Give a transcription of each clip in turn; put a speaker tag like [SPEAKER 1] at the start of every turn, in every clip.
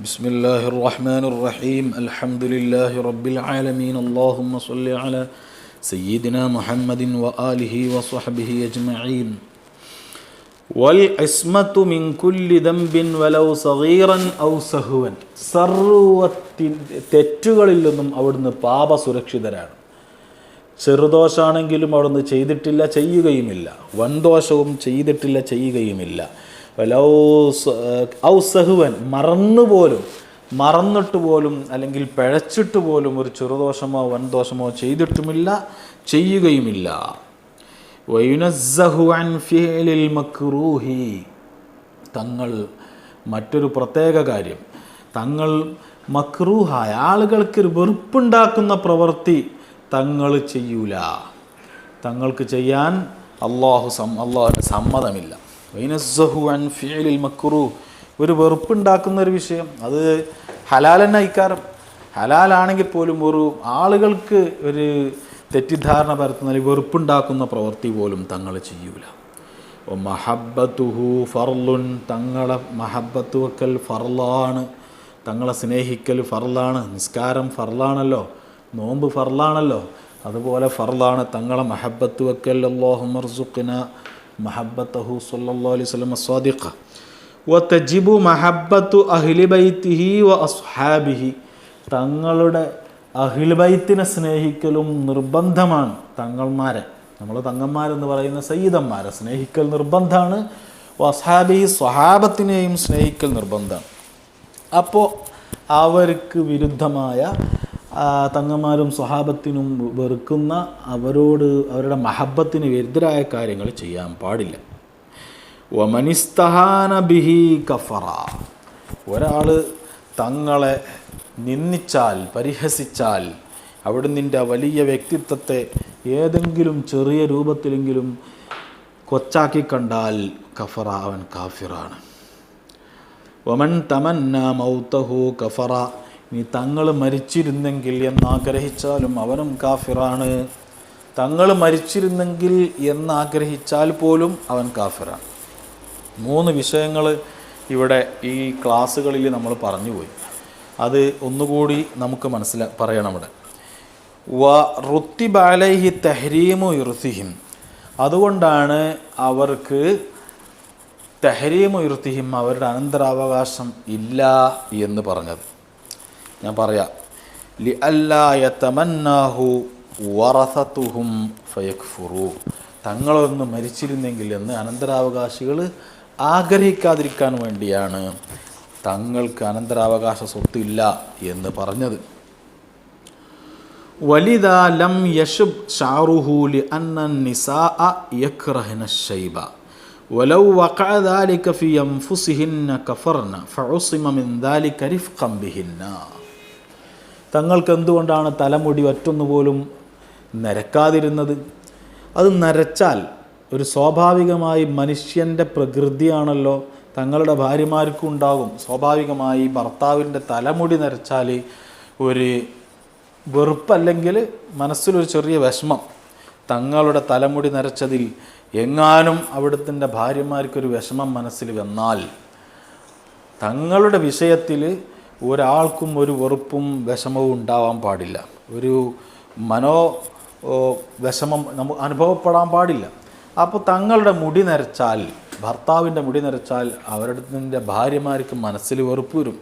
[SPEAKER 1] بسم الله الرحمن الرحيم الحمد لله رب العالمين اللهم صل على سيدنا محمد وآله وصحبه أجمعين والعصمة من كل ذنب ولو صغيرا أو سهوا സർവത്തിൻ തെറ്റുകളിൽ നിന്നും അവിടുന്ന് പാപ സുരക്ഷിതരാണ് ചെറുദോഷാണെങ്കിലും അവിടുന്ന് ചെയ്തിട്ടില്ല ചെയ്യുകയുമില്ല വൻദോഷവും ചെയ്തിട്ടില്ല ചെയ്യുകയുമില്ല വലൗ സ- ഔ സഹുവൻ മറന്നുപോലും മറന്നിട്ട് പോലും അല്ലെങ്കിൽ പിഴച്ചിട്ട് പോലും ഒരു ചെറുദോഷമോ വൻദോഷമോ ചെയ്തിട്ടുമില്ല ചെയ്യുകയുമില്ല. മക്റൂഹി തങ്ങൾ മറ്റൊരു പ്രത്യേക കാര്യം. തങ്ങൾ മക്രൂഹായ ആളുകൾക്ക് ഒരു വെറുപ്പുണ്ടാക്കുന്ന പ്രവൃത്തി തങ്ങൾ ചെയ്യൂല. തങ്ങൾക്ക് ചെയ്യാൻ അള്ളാഹു സം അള്ളാഹുവിന്റെ സമ്മതമില്ല. മക്റൂ ഒരു വെറുപ്പുണ്ടാക്കുന്ന ഒരു വിഷയം. അത് ഹലാലെന്ന ഇക്കാരം ഹലാലാണെങ്കിൽ പോലും ഒരു ആളുകൾക്ക് ഒരു തെറ്റിദ്ധാരണ പരത്തുന്ന വെറുപ്പുണ്ടാക്കുന്ന പ്രവൃത്തി പോലും തങ്ങൾ ചെയ്യൂല. മഹബത്തുഹു ഫർലുൻ. തങ്ങളെ മഹബത്ത് വെക്കൽ ഫർലാണ് തങ്ങളെ സ്നേഹിക്കൽ ഫർലാണ് നിസ്കാരം ഫർലാണല്ലോ നോമ്പ് ഫർലാണല്ലോ അതുപോലെ ഫർലാണ് തങ്ങളെ മഹബത്ത് വെക്കൽ. അള്ളാഹു മർസുഖിന മഹബത്തഹു സല്ലല്ലാഹു അലൈഹി വസല്ലം സ്വാദിഖ വതജിബു മഹബത്തു അഹ്ലി ബൈത്തിഹി വ അസ്ഹാബിഹി. തങ്ങളുടെ അഹ്ലി ബൈത്തിനെ സ്നേഹിക്കലും നിർബന്ധമാണ് തങ്ങൾമാരെ. നമ്മൾ തങ്ങന്മാരെന്ന് പറയുന്ന സയ്യിദന്മാരെ സ്നേഹിക്കൽ നിർബന്ധമാണ് വസാബി സ്വഹാബത്തിനെയും സ്നേഹിക്കൽ നിർബന്ധമാണ്. അപ്പോൾ അവർക്ക് വിരുദ്ധമായ തങ്ങന്മാരും സ്വഹാബത്തിനും വെറുക്കുന്ന അവരോട് അവരുടെ മഹബത്തിന് വിരുദ്ധരായ കാര്യങ്ങൾ ചെയ്യാൻ പാടില്ല. ഒമനിസ്തഹാന ബിഹി കഫറ. ഒരാൾ തങ്ങളെ നിന്ദിച്ചാൽ പരിഹസിച്ചാൽ അവിടെ നിന്റെ വലിയ വ്യക്തിത്വത്തെ ഏതെങ്കിലും ചെറിയ രൂപത്തിലെങ്കിലും കൊച്ചാക്കി കണ്ടാൽ കഫറ അവൻ കാഫിറാണ്. ഒമൻ തമന്ന മൗത്തഹു കഫറ. നീ തങ്ങൾ മരിച്ചിരുന്നെങ്കിൽ എന്നാഗ്രഹിച്ചാലും അവനും കാഫിറാണ്. തങ്ങൾ മരിച്ചിരുന്നെങ്കിൽ എന്നാഗ്രഹിച്ചാൽ പോലും അവൻ കാഫിറാണ്. മൂന്ന് വിഷയങ്ങൾ ഇവിടെ ഈ ക്ലാസ്സുകളിൽ നമ്മൾ പറഞ്ഞുപോയി. അത് ഒന്നുകൂടി നമുക്ക് മനസ്സിലാ പറയണം ഇവിടെ വ റുത്തിബാലൈഹി തെഹരീമു ഇർത്തിഹിം. അതുകൊണ്ടാണ് അവർക്ക് തെഹരീമു ഇർത്തിഹിം അവരുടെ അനന്തരാവകാശം ഇല്ല എന്ന് പറഞ്ഞത്. ഞാൻ പറയാം ലി അല്ലായത്തമന്നാഹു വറസത്തുഹും ഫയക്ഫുറു തങ്ങളൊന്ന് മരിച്ചിരുന്നെങ്കിൽ എന്ന് അനന്തരാവകാശികൾ ആഗ്രഹിക്കാതിരിക്കാൻ വേണ്ടിയാണ് തങ്ങൾക്ക് അനന്തരാവകാശ സ്വത്തില്ല എന്ന് പറഞ്ഞത് വലിദാ ലം യശുബ് ഷാറുഹു ലി അന്ന നിസാഅ യക്റഹന ശൈബ ولو وقع ذلك في أنفسهن كفرن فعصم من ذلك رفقا بهن തങ്ങൾക്ക് എന്തുകൊണ്ടാണ് തലമുടി ഒറ്റൊന്നുപോലും നരക്കാതിരുന്നത്? അത് നരച്ചാൽ ഒരു സ്വാഭാവികമായി മനുഷ്യന്റെ പ്രകൃതിയാണല്ലോ തങ്ങളുടെ ഭാര്യമാർക്കും ഉണ്ടാകും. സ്വാഭാവികമായി ഭർത്താവിന്റെ തലമുടി നരച്ചാൽ ഒരു വെറുപ്പല്ലെങ്കിൽ മനസ്സിലൊരു ചെറിയ വിഷമം. തങ്ങളുടെ തലമുടി നരച്ചതിൽ എങ്ങാനും അവിടുത്തെ ഭാര്യമാർക്കൊരു വിഷമം മനസ്സിൽ വന്നാൽ തങ്ങളുടെ വിഷയത്തിൽ ഒരാൾക്കും ഒരു വെറുപ്പും വിഷമവും ഉണ്ടാവാൻ പാടില്ല. ഒരു മനോ വിഷമം നമുക്ക് അനുഭവപ്പെടാൻ പാടില്ല. അപ്പോൾ തങ്ങളുടെ മുടി നരച്ചാൽ ഭർത്താവിന്റെ മുടി നരച്ചാൽ അവരുടെ ഭാര്യമാർക്ക് മനസ്സിൽ വെറുപ്പ് വരും.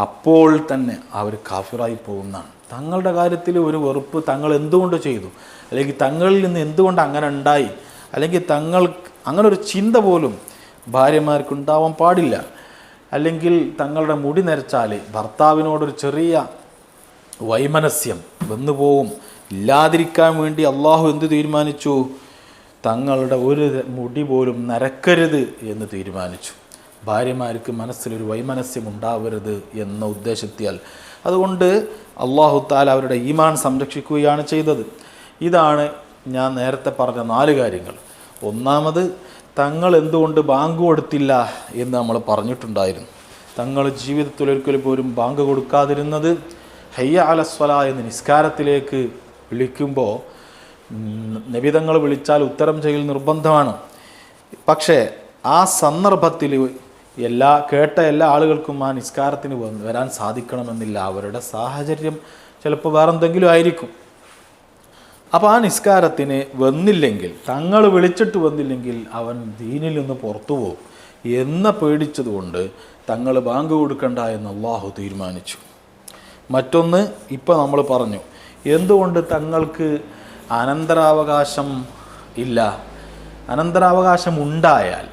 [SPEAKER 1] അപ്പോൾ തന്നെ അവർ കാഫിറായി പോകുന്നതാണ്. തങ്ങളുടെ കാര്യത്തിൽ ഒരു വെറുപ്പ് തങ്ങൾ എന്തുകൊണ്ട് ചെയ്തു? അല്ലെങ്കിൽ തങ്ങളിൽ നിന്ന് എന്തുകൊണ്ട് അങ്ങനെ ഉണ്ടായി? അല്ലെങ്കിൽ തങ്ങൾ അങ്ങനെ ഒരു ചിന്ത പോലും ഭാര്യമാർക്ക് ഉണ്ടാവാൻ പാടില്ല. അല്ലെങ്കിൽ തങ്ങളുടെ മുടി നരച്ചാൽ ഭർത്താവിനോടൊരു ചെറിയ വൈമനസ്യം വന്നുപോകും ഇല്ലാതിരിക്കാൻ വേണ്ടി അള്ളാഹു എന്ത് തീരുമാനിച്ചു? തങ്ങളുടെ ഒരു മുടി പോലും നരക്കരുത് എന്ന് തീരുമാനിച്ചു. ഭാര്യമാർക്ക് മനസ്സിലൊരു വൈമനസ്യം ഉണ്ടാവരുത് എന്ന ഉദ്ദേശത്തിയാൽ. അതുകൊണ്ട് അള്ളാഹു താൽ അവരുടെ ഈമാൻ സംരക്ഷിക്കുകയാണ് ചെയ്തത്. ഇതാണ് ഞാൻ നേരത്തെ പറഞ്ഞ നാല് കാര്യങ്ങൾ. ഒന്നാമത് തങ്ങൾ എന്തുകൊണ്ട് ബാങ്ക് കൊടുത്തില്ല എന്ന് നമ്മൾ പറഞ്ഞിട്ടുണ്ടായിരുന്നു. തങ്ങൾ ജീവിതത്തിൽ ഒരിക്കലും പോലും ബാങ്ക് കൊടുക്കാതിരുന്നത് ഹയ്യ അലസ്വല എന്ന് നിസ്കാരത്തിലേക്ക് വിളിക്കുമ്പോൾ നബിതങ്ങൾ വിളിച്ചാൽ ഉത്തരം ചെയ്യൽ നിർബന്ധമാണ്. പക്ഷേ ആ സന്ദർഭത്തിൽ എല്ലാ കേട്ട എല്ലാ ആളുകൾക്കും ആ നിസ്കാരത്തിന് വരാൻ സാധിക്കണമെന്നില്ല. അവരുടെ സാഹചര്യം ചിലപ്പോൾ വേറെന്തെങ്കിലും ആയിരിക്കും. അപ്പോൾ ആ നിസ്കാരത്തിന് വന്നില്ലെങ്കിൽ തങ്ങൾ വിളിച്ചിട്ട് വന്നില്ലെങ്കിൽ അവൻ ദീനിൽ നിന്ന് പുറത്തു പോകും. എന്ന പേടിച്ചതുകൊണ്ട് തങ്ങൾ ബാങ്ക് കൊടുക്കണ്ട എന്ന് അള്ളാഹു തീരുമാനിച്ചു. മറ്റൊന്ന് ഇപ്പോൾ നമ്മൾ പറഞ്ഞു എന്തുകൊണ്ട് തങ്ങൾക്ക് അനന്തരാവകാശം ഇല്ല? അനന്തരാവകാശം ഉണ്ടായാൽ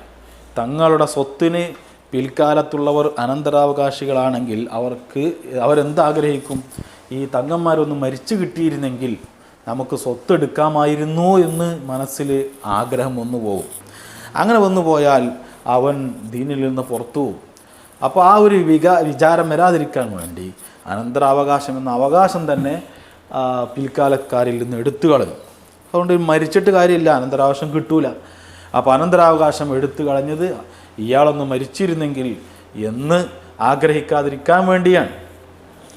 [SPEAKER 1] തങ്ങളുടെ സ്വത്തിന് പിൽക്കാലത്തുള്ളവർ അനന്തരാവകാശികളാണെങ്കിൽ അവർക്ക് അവരെന്താഗ്രഹിക്കും? ഈ തങ്ങന്മാരൊന്ന് മരിച്ചു കിട്ടിയിരുന്നെങ്കിൽ നമുക്ക് സ്വത്തെടുക്കാമായിരുന്നു എന്ന് മനസ്സിൽ ആഗ്രഹം വന്നു പോകും അങ്ങനെ വന്നു പോയാൽ അവൻ ദീനിൽ നിന്ന് പുറത്തു അപ്പോൾ ആ ഒരു വികാ വിചാരം വരാതിരിക്കാൻ വേണ്ടി അനന്തരാവകാശം എന്ന അവകാശം തന്നെ പിൽക്കാലക്കാരിൽ നിന്ന് എടുത്തു കളഞ്ഞു. അതുകൊണ്ട് മരിച്ചിട്ട് കാര്യമില്ല അനന്തരാവകാശം കിട്ടൂല. അപ്പോൾ അനന്തരാവകാശം എടുത്തു കളഞ്ഞത് ഇയാളൊന്ന് മരിച്ചിരുന്നെങ്കിൽ എന്ന് ആഗ്രഹിക്കാതിരിക്കാൻ വേണ്ടിയാണ്.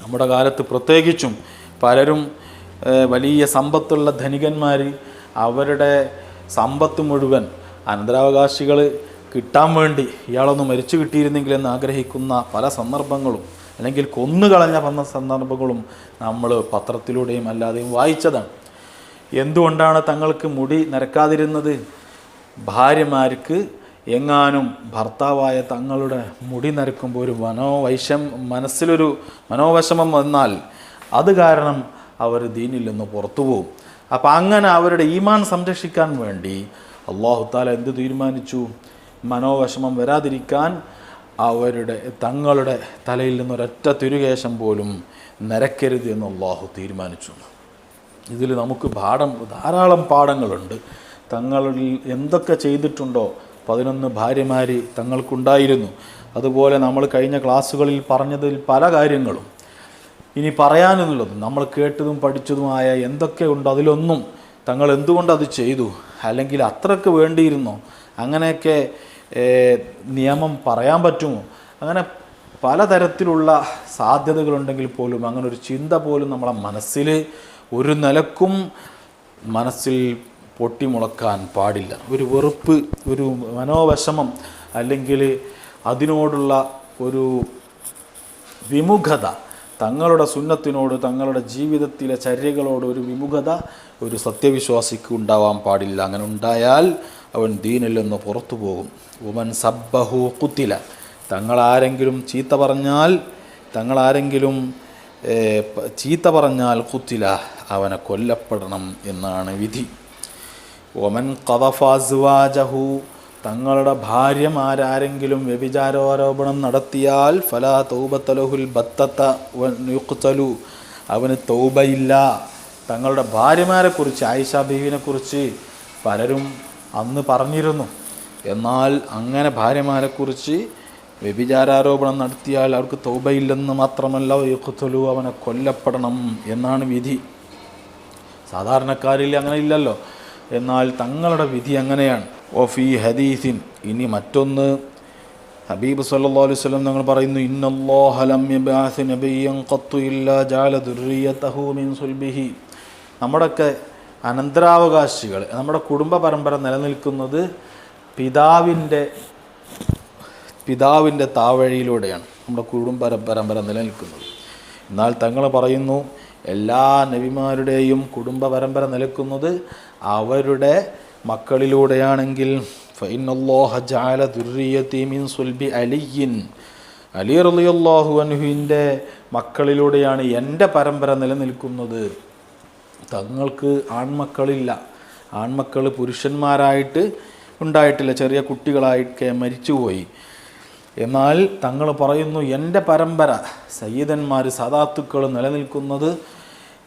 [SPEAKER 1] നമ്മുടെ കാലത്ത് പ്രത്യേകിച്ചും പലരും വലിയ സമ്പത്തുള്ള ധനികന്മാർ അവരുടെ സമ്പത്ത് മുഴുവൻ അനന്തരാവകാശികൾ കിട്ടാൻ വേണ്ടി ഇയാളൊന്ന് മരിച്ചു കിട്ടിയിരുന്നെങ്കിൽ എന്ന് ആഗ്രഹിക്കുന്ന പല സന്ദർഭങ്ങളും അല്ലെങ്കിൽ കൊന്നുകളഞ്ഞ പല സന്ദർഭങ്ങളും നമ്മൾ പത്രത്തിലൂടെയും അല്ലാതെയും വായിച്ചതാണ്. എന്തുകൊണ്ടാണ് തങ്ങൾക്ക് മുടി നരക്കാതിരുന്നത്? ഭാര്യമാർക്ക് എങ്ങാനും ഭർത്താവായ തങ്ങളുടെ മുടി നരക്കുമ്പോൾ ഒരു മനോവൈഷം മനസ്സിലൊരു മനോവിഷമം വന്നാൽ അത് കാരണം അവർ ദീനിൽ നിന്ന് പുറത്തു പോകും അപ്പം അങ്ങനെ അവരുടെ ഈമാൻ സംരക്ഷിക്കാൻ വേണ്ടി അള്ളാഹു താല എന്ത് തീരുമാനിച്ചു? മനോവിഷമം വരാതിരിക്കാൻ അവരുടെ തങ്ങളുടെ തലയിൽ നിന്നൊരൊറ്റ തിരുകേശം പോലും നരക്കരുത് എന്ന് അള്ളാഹു തീരുമാനിച്ചു. ഇതിൽ നമുക്ക് പാഠം ധാരാളം പാഠങ്ങളുണ്ട്. തങ്ങളിൽ എന്തൊക്കെ ചെയ്തിട്ടുണ്ടോ പതിനൊന്ന് ഭാര്യമാർ തങ്ങൾക്കുണ്ടായിരുന്നു. അതുപോലെ നമ്മൾ കഴിഞ്ഞ ക്ലാസ്സുകളിൽ പറഞ്ഞതിൽ പല കാര്യങ്ങളും. ഇനി പറയാനെന്നുള്ളത് നമ്മൾ കേട്ടതും പഠിച്ചതുമായ എന്തൊക്കെ ഉണ്ട് അതിലൊന്നും തങ്ങൾ എന്തുകൊണ്ട് അത് ചെയ്തു? അല്ലെങ്കിൽ അത്രയ്ക്ക് വേണ്ടിയിരുന്നോ? അങ്ങനെയൊക്കെ നിയമം പറയാൻ പറ്റുമോ? അങ്ങനെ പലതരത്തിലുള്ള സാധ്യതകളുണ്ടെങ്കിൽ പോലും അങ്ങനെ ഒരു ചിന്ത പോലും നമ്മളെ മനസ്സിൽ ഒരു നിലക്കും മനസ്സിൽ പൊട്ടിമുളക്കാൻ പാടില്ല. ഒരു വെറുപ്പ് ഒരു മനോവിഷമം അല്ലെങ്കിൽ അതിനോടുള്ള ഒരു വിമുഖത തങ്ങളുടെ സുന്നത്തിനോട് തങ്ങളുടെ ജീവിതത്തിലെ ചര്യകളോട് ഒരു വിമുഖത ഒരു സത്യവിശ്വാസിക്ക് ഉണ്ടാവാൻ പാടില്ല. അങ്ങനെ ഉണ്ടായാൽ അവൻ ദീനിൽ നിന്ന് പുറത്തു പോകും. ഉമൻ സബ്ബഹു കുത്തില. തങ്ങളാരെങ്കിലും ചീത്ത പറഞ്ഞാൽ തങ്ങളാരെങ്കിലും ചീത്ത പറഞ്ഞാൽ കുത്തില അവനെ കൊല്ലപ്പെടണം എന്നാണ് വിധി. ഒമൻ കഥഫാസ്വാജഹു തങ്ങളുടെ ഭാര്യമാരാരെങ്കിലും വ്യഭിചാരോപണം നടത്തിയാൽ ഫലാ തൗബത്തലഹുൽ ബത്തത്ത യുക്തലു അവന് തൗബയില്ല. തങ്ങളുടെ ഭാര്യമാരെക്കുറിച്ച് ആയിഷ ബീവിനെക്കുറിച്ച് പലരും അന്ന് പറഞ്ഞിരുന്നു. എന്നാൽ അങ്ങനെ ഭാര്യമാരെക്കുറിച്ച് വ്യഭിചാരാരോപണം നടത്തിയാൽ അവർക്ക് തൗബയില്ലെന്ന് മാത്രമല്ല യുക്തലു അവനെ കൊല്ലപ്പെടണം എന്നാണ് വിധി. സാധാരണക്കാരിൽ അങ്ങനെ ഇല്ലല്ലോ. എന്നാൽ തങ്ങളുടെ വിധി അങ്ങനെയാണ്. ഓഫി ഹദീസിൻ. ഇനി മറ്റൊന്ന്. ഹബീബ് സല്ലല്ലാഹു അലൈഹി വസല്ലം തങ്ങൾ പറയുന്നു ഇന്നല്ലാഹ ലം യബഅസ് നബിയ്യൻ ഖത്തു ഇല്ലാ ജഅല ദുർരിയതഹു മിൻ സുൽബിഹി. നമ്മുടെയൊക്കെ അനന്തരാവകാശികൾ നമ്മുടെ കുടുംബ പരമ്പര നിലനിൽക്കുന്നത് പിതാവിന്റെ പിതാവിന്റെ താവഴിയിലൂടെയാണ് നമ്മുടെ കുടുംബ പരമ്പര നിലനിൽക്കുന്നത്. എന്നാൽ തങ്ങൾ പറയുന്നു എല്ലാ നബിമാരുടെയും കുടുംബ പരമ്പര നിലക്കുന്നത് അവരുടെ മക്കളിലൂടെയാണെങ്കിൽ അലിയിൻ അലി മക്കളിലൂടെയാണ് എന്റെ പരമ്പര നിലനിൽക്കുന്നത്. തങ്ങൾക്ക് ആൺമക്കളില്ല. ആൺമക്കൾ പുരുഷന്മാരായിട്ട് ഉണ്ടായിട്ടില്ല. ചെറിയ കുട്ടികളായിട്ടൊക്കെ മരിച്ചുപോയി. എന്നാൽ തങ്ങൾ പറയുന്നു എന്റെ പരമ്പര സയ്യിദന്മാർ സദാത്തുക്കൾ നിലനിൽക്കുന്നത്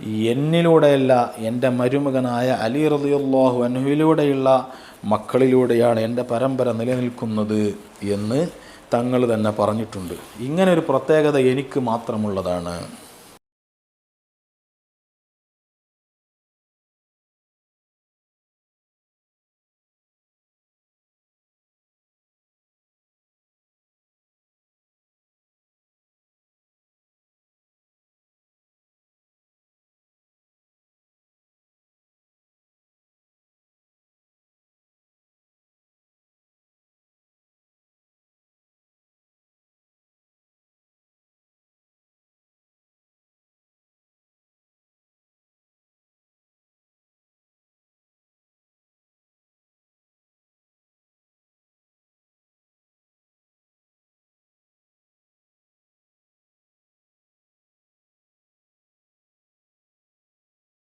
[SPEAKER 1] എന്നിലൂടെയല്ല എന്റെ മരുമകനായ അലി റളിയല്ലാഹു അൻഹുവിലൂടെയുള്ള മക്കളിലൂടെയാണ് എന്റെ പരമ്പര നിലനിൽക്കുന്നത് എന്ന് തങ്ങൾ തന്നെ പറഞ്ഞിട്ടുണ്ട്. ഇങ്ങനൊരു പ്രത്യേകത എനിക്ക് മാത്രമുള്ളതാണ്.